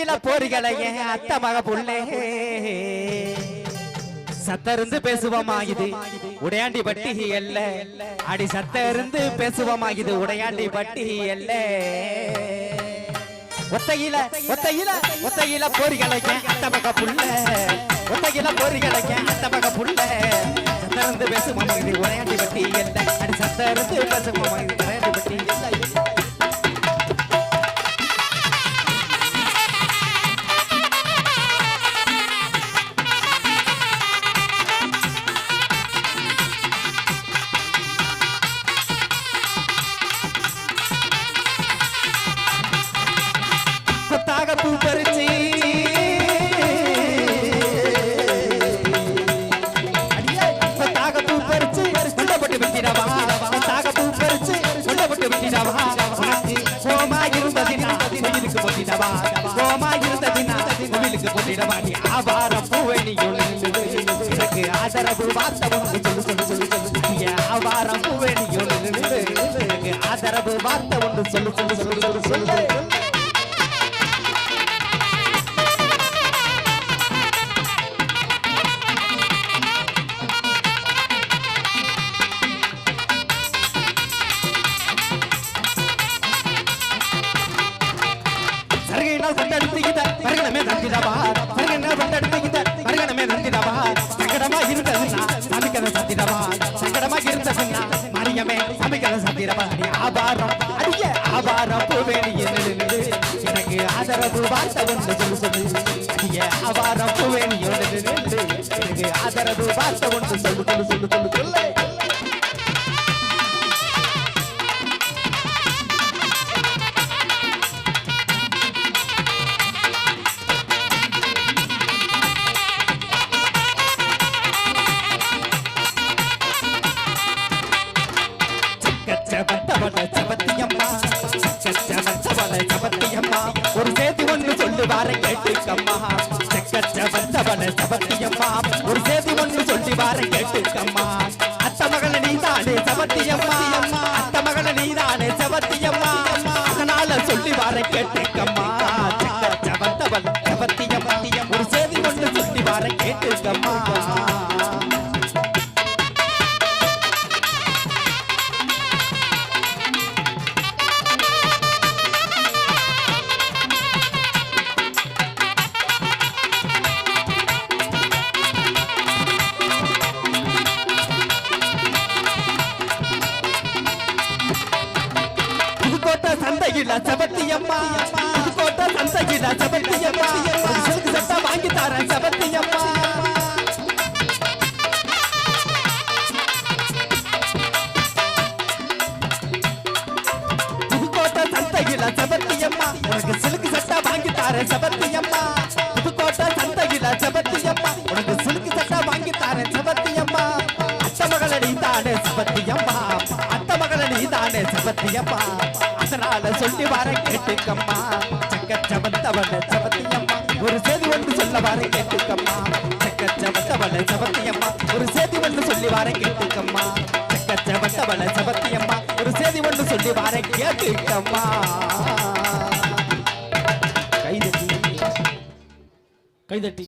ஒத்தையில போரிகளை என் அத்த மக புள்ளே சத்த இருந்து பேசுவோமா இது உடையாண்டி பட்டி அல்ல. அடி சத்த இருந்து பேசுவோமா இது உடையாண்டி பட்டி அல்ல. ஒத்தையில ஒத்தையில ஒத்தையில போரிகளை என் அத்த மக புள்ள ஒத்தையில போரிகளை என் அத்த மக புள்ள சத்த இருந்து பேசுவோமா இது உடையாண்டி பட்டி அல்ல. அடி சத்த இருந்து பேசுவோமா இது நீ ஆவாரம் பூவணி எனக்கு ஆதரவு வார்த்தை ஒன்று சொல்லு ஆதரவு வார்த்தை ஒன்று சொல்லு சொல்லு சொல்லு சொல்லு சொல்லு சருகையினால் கொண்டடித்துக்கிட்ட மருகணமே நந்திடவா சருகையினால் கொண்டடித்துக்கிட்ட மருகணமே நந்திடவா சங்கடமா இருந்ததுன்னா சாமிக்கதை சத்திடவா சங்கடமா இருந்ததுன்னா மரியமே சாமிக்கதை சத்திடவா நீ ஆபாரம் அடிய ஆபாரம் பூவேணி எனக்கு ஆதரவு வார்த்தை ஒன்று சொல்லு சொல்லு அடிய ஆபாரம் பூவேணி எனக்கு ஆதரவு வார்த்தை ஒன்று சொல்லு சொல்லு சொல்லு சொல்லு சொல்லு ஒரு சேதி ஒன்று சொல்லுவார கேட்டுக்கம்மா சக்கச்சவத்தவள சபத்தியம்மா. ஒரு சேதி ஒன்று சொல்லி வார கேட்டுக்கம்மா. அத்த மகள நீதானே சபத்தியம்மா. சந்தையில சபத்தி அம்மா புதுக்கோட்டை சந்தையில சபத்தி அம்மா சில்க் சட்டை வாங்கி தரேன் சபத்தியம்மா. புதுக்கோட்டை சந்தையில சபத்தி அம்மா உனக்கு சில்க் சட்டா வாங்கி தரேன் சபத்தியம்மா. புதுக்கோட்டை சந்தையில சபத்தி அம்மா உனக்கு சில்க் சட்டா வாங்கி தரேன் சபத்தியம்மா. அத்த மகளடி தானே சபத்தி அம்மா அத்த மகளடி தானே சபத்தி அம்மா அதனால சொல்லி வர கேட்டுக்கம்மா சக்க சபத்தவன சபத்தியம்மா ஒரு செய்தி ஒன்று சொல்ல வர கேட்டுக்கம்மா சக்க சபத்தவன சபத்தியம்மா ஒரு செய்தி ஒன்று சொல்லி வர கேட்டுக்கம்மா சக்க சபத்தவன சபத்தியம்மா ஒரு செய்தி ஒன்று சொல்லி வர கேட்டுக்கம்மா கைதட்டி கைதட்டி